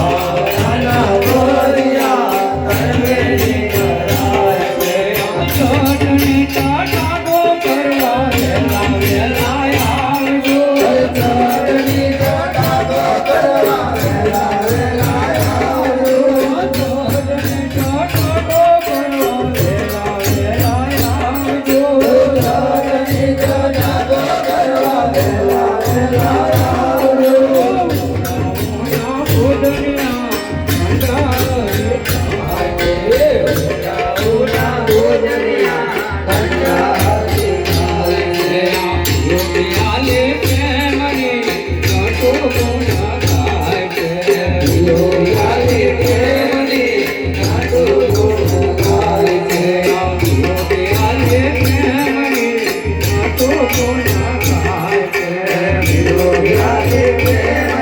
Oh, Aleluya. I can't.